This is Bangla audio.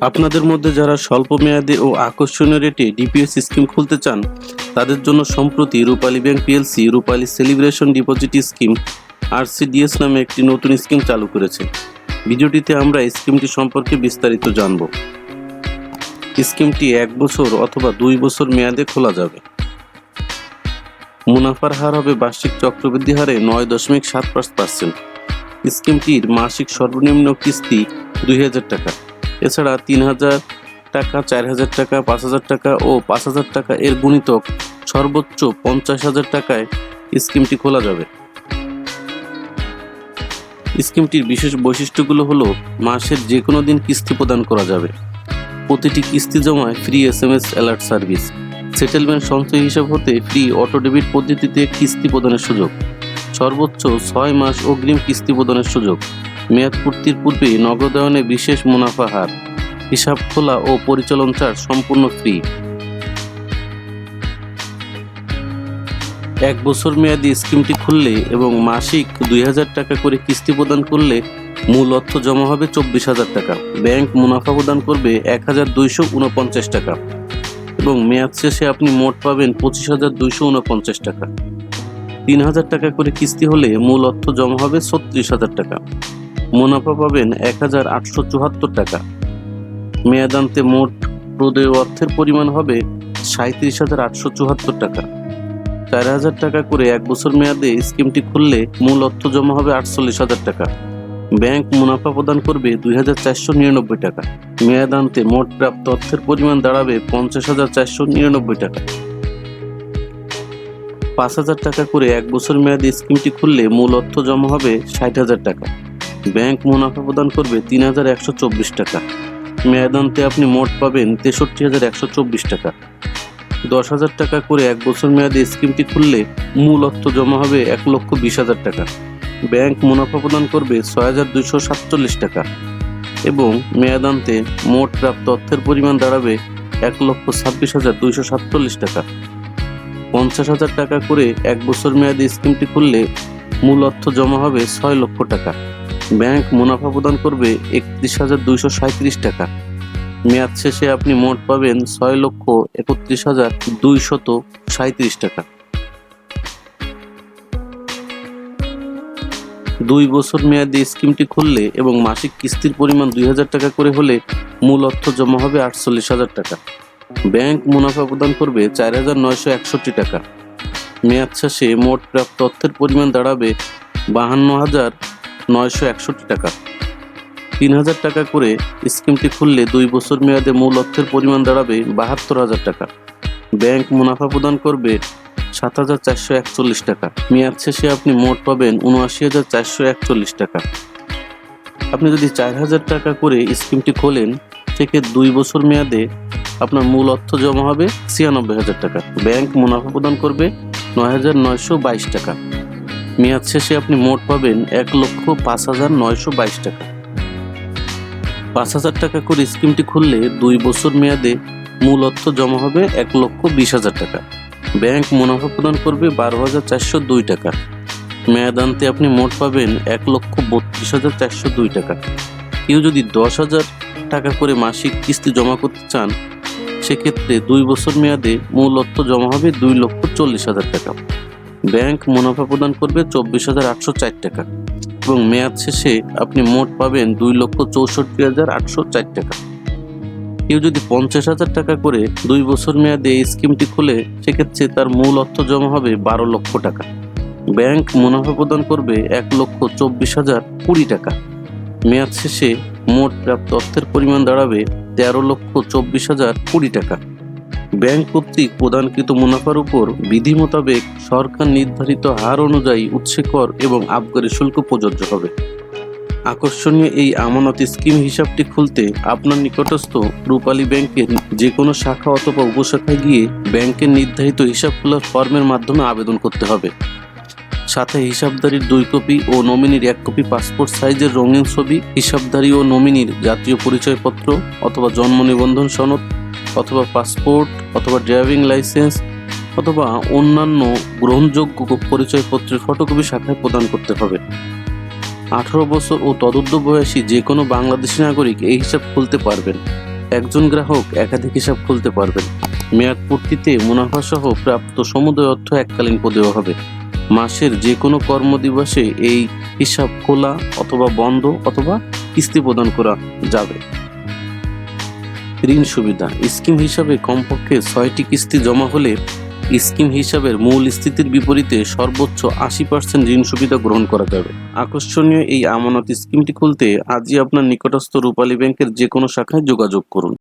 আপনাদের মধ্যে যারা স্বল্প মেয়াদী ও আকর্ষণীয় রেটে ডিপিএস স্কিম খুলতে চান, তাদের জন্য সম্প্রতি Rupali Bank PLC, Rupali celebration deposit scheme, RCDS নামে একটি নতুন স্কিম চালু করেছে। ভিডিওটিতে আমরা স্কিমটি সম্পর্কে বিস্তারিত জানব। স্কিমটি এক বছর অথবা দুই বছর মেয়াদে খোলা যাবে। মুনাফার হার হবে বার্ষিক চক্রবৃদ্ধি হারে নয় দশমিক সাত পাঁচ পার্সেন্ট। স্কিমটির মাসিক সর্বনিম্ন কিস্তি দুই হাজার টাকা। এছাড়া তিন হাজার টাকা, চার হাজার টাকা, পাঁচ হাজার টাকা ও পাঁচ হাজার টাকা এর গুণিতক সর্বোচ্চ পঞ্চাশ হাজার টাকায় স্কিমটি খোলা যাবে। স্কিমটির বিশেষ বৈশিষ্ট্যগুলো হলো মাসের যে কোনো দিন কিস্তি প্রদান করা যাবে। প্রতিটি কিস্তি জমায় free S M S alert service. Settlement সঞ্চয় হিসাব হতে ফ্রি অটো ডেবিট পদ্ধতিতে কিস্তি প্রদানের সুযোগ। সর্বোচ্চ ছয় মাস অগ্রিম কিস্তি প্রদানের সুযোগ। মেয়াদ পূর্তির পূর্বে নগদায়নে বিশেষ মুনাফা হার, হিসাব খোলা ও পরিচালন চার্জ সম্পূর্ণ ফ্রি। এক বছর মেয়াদী স্কিমটি খুললে এবং মাসিক দুই হাজার টাকা করে কিস্তি প্রদান করলে মূল অর্থ জমা হবে চব্বিশ হাজার টাকা। ব্যাংক মুনাফা প্রদান করবে এক হাজার দুইশো উনপঞ্চাশ টাকা এবং মেয়াদ শেষে আপনি মোট পাবেন পঁচিশ হাজার দুইশো উনপঞ্চাশ টাকা। তিন হাজার টাকা করে কিস্তি হলে মূল অর্থ জমা হবে ছত্রিশ হাজার টাকা। মুনাফা পাবেন এক হাজার আটশো চুয়াত্তর টাকা। মেয়াদান্তে মোট প্রদেয় অর্থের পরিমাণ হবে সাঁত্রিশ হাজার আটশো চুয়াত্তর টাকা। চার হাজার টাকা করে এক বছর মেয়াদে স্কিমটি খুললে মূল অর্থ জমা হবে আটচল্লিশ হাজার টাকা। ব্যাংক মুনাফা প্রদান করবে দুই হাজার চারশো নিরানব্বই টাকা। মেয়াদান্তে মোট প্রাপ্ত অর্থের পরিমাণ দাঁড়াবে পঞ্চাশ হাজার চারশো নিরানব্বই টাকা। পাঁচ হাজার টাকা করে এক বছর মেয়াদী স্কিমটি খুললে মূল অর্থ জমা হবে ষাট হাজার টাকা। ব্যাংক মুনাফা প্রদান করবে তিন হাজার একশো চব্বিশ টাকা। মেয়াদান্তে আপনি মোট পাবেন তেষট্টি হাজার একশো চব্বিশ টাকা। দশ হাজার টাকা করে এক বছর মেয়াদী স্কিমটি খুললে মূল অর্থ জমা হবে এক লক্ষ বিশ হাজার টাকা। ব্যাংক মুনাফা প্রদান করবে ছয় হাজার দুইশো সাতচল্লিশ টাকা এবং মেয়াদান্তে মোট প্রাপ্ত অর্থের পরিমাণ দাঁড়াবে এক লক্ষ ছাব্বিশ হাজার দুইশো সাতচল্লিশ টাকা। পঞ্চাশ হাজার টাকা করে এক বছর মেয়াদী স্কিমটি খুললে মূল অর্থ জমা হবে ছয় লক্ষ টাকা। ব্যাংক মুনাফা প্রদান করবে একত্রিশ হাজার দুইশো সাঁত্রিশ টাকা। মেয়াদ শেষে আপনি মোট পাবেন ছয় লক্ষ একত্রিশ হাজার দুইশত সাঁত্রিশ টাকা। দুই বছর মেয়াদী স্কিমটি খুললে এবং মাসিক কিস্তির পরিমাণ দুই হাজার টাকা করে হলে মূল অর্থ জমা হবে আটচল্লিশ হাজার টাকা। ব্যাংক মুনাফা প্রদান করবে চার হাজার নয়শো একষট্টি টাকা। মেয়াদ শেষে মোট প্রাপ্ত অর্থের পরিমাণ দাঁড়াবে বাহান্ন হাজার নয়শো একষট্টি টাকা। তিন হাজার টাকা করে স্কিমটি খুললে দুই বছর মেয়াদে মূল অর্থের পরিমাণ দাঁড়াবে বাহাত্তর হাজার টাকা। ব্যাংক মুনাফা প্রদান করবে সাত হাজার চারশো একচল্লিশ টাকা। মেয়াদ শেষে আপনি মোট পাবেন উনআশি হাজার চারশো একচল্লিশ টাকা। আপনি যদি চার হাজার টাকা করে স্কিমটি খোলেন, থেকে দুই বছর মেয়াদে আপনার মূল অর্থ জমা হবে ছিয়ানব্বই হাজার টাকা। ব্যাংক মুনাফা প্রদান করবে নয় হাজার নয়শো বাইশ টাকা। মেয়াদ শেষে আপনি মোট পাবেন এক লক্ষ পাঁচ হাজার নয়শো বাইশ টাকা। পাঁচ হাজার টাকা করে স্কিমটি খুললে দুই বছর মেয়াদে মূল অর্থ জমা হবে এক লক্ষ বিশ হাজার টাকা। ব্যাংক মুনাফা প্রদান করবে বারো হাজার চারশো দুই টাকা। মেয়াদান্তে আপনি মোট পাবেন এক লক্ষ বত্রিশ হাজার চারশো দুই টাকা। কেউ যদি দশ হাজার টাকা করে মাসিক কিস্তি জমা করতে চান, সেক্ষেত্রে দুই বছর মেয়াদে মূল অর্থ জমা হবে দুই লক্ষ চল্লিশ হাজার টাকা। ব্যাংক মুনাফা প্রদান করবে চব্বিশ হাজার আটশো চার টাকা এবং মেয়াদ শেষে আপনি মোট পাবেন দুই লক্ষ চৌষট্টি হাজার আটশো চার টাকা। কেউ যদি পঞ্চাশ হাজার টাকা করে দুই বছর মেয়াদে এই স্কিমটি খুলে, সেক্ষেত্রে তার মূল অর্থ জমা হবে বারো লক্ষ টাকা। ব্যাংক মুনাফা প্রদান করবে এক লক্ষ চব্বিশ হাজার কুড়ি টাকা। মেয়াদ শেষে মোট প্রাপ্ত অর্থের পরিমাণ দাঁড়াবে তেরো লক্ষ চব্বিশ হাজার কুড়ি টাকা। ব্যাংক কর্তৃক প্রদানকৃত মুনাফার উপর বিধি মোতাবেক সরকার নির্ধারিত হার অনুযায়ী উৎসে কর এবং আবগারি শুল্ক প্রযোজ্য হবে। আকর্ষণীয় এই আমানত স্কিম হিসাবটি খুলতে আপনার নিকটস্থ রূপালী ব্যাংকের যে কোনো শাখা অথবা উপশাখায় গিয়ে ব্যাংকের নির্ধারিত হিসাব খোলার ফর্মের মাধ্যমে আবেদন করতে হবে। সাথে হিসাবধারীর দুই কপি ও নমিনির এক কপি পাসপোর্ট সাইজের রঙিন ছবি হিসাবধারী ও নমিনির জাতীয় পরিচয়পত্র অথবা জন্ম নিবন্ধন সনদ অথবা পাসপোর্ট, অথবা ড্রাইভিং লাইসেন্স, অথবা অন্যান্য গ্রহণযোগ্য পরিচয়পত্রের ফটোকপি শাখায় প্রদান করতে হবে। আঠারো বছর ও তদুর্ধ্ব বয়সী যে কোনো বাংলাদেশি নাগরিক এই হিসাব খুলতে পারবেন। একজন গ্রাহক একাধিক হিসাব খুলতে পারবেন। মেয়াদ পূর্তিতে মুনাফা সহ প্রাপ্ত সমুদয় অর্থ এককালীন দেওয়া হবে। মাসের যে কোনো কর্মদিবসে এই হিসাব খোলা অথবা বন্ধ অথবা কিস্তি প্রদান করা যাবে। ঋণ সুবিধা। স্কিম হিসাবে কমপক্ষে ছয়টি কিস্তি জমা হলে স্কিম হিসাবের মূল স্থিতির বিপরীতে সর্বোচ্চ আশি পার্সেন্ট ঋণ সুবিধা গ্রহণ করা যাবে। আকর্ষণীয় এই আমানত স্কিমটি খুলতে আজই আপনার নিকটস্থ রূপালী ব্যাংকের যে কোনো শাখায় যোগাযোগ করুন।